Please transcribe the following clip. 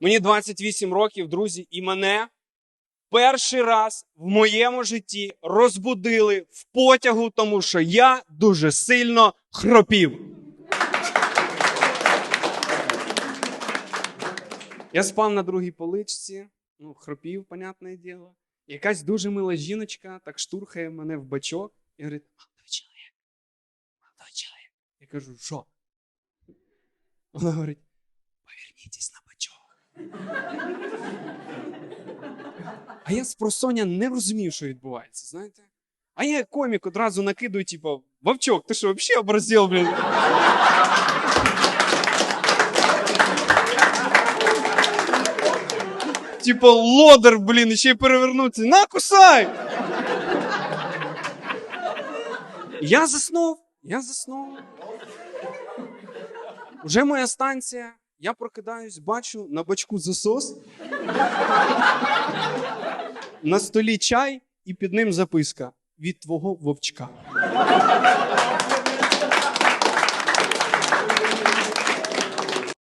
Мені 28 років, друзі, і мене перший раз в моєму житті розбудили в потягу, тому що я дуже сильно хропів. Я спав на другій поличці, ну, хропів, понятне діло. Якась дуже мила жіночка так штурхає мене в бачок і говорить: молодой чоловік, молодой чоловік. Я кажу, що? Вона говорить: повернітесь на. А я з просоння не розумів, що відбувається, знаєте? А я як комік одразу накидую, типу, Вовчок, ти що, взагалі образділ, блін? Типа лодер, блін, ще й перевернутися. На, кусай! Я заснув, я заснув. Уже моя станція. Я прокидаюсь, бачу на бачку засос. На столі чай і під ним записка від твого вовчка.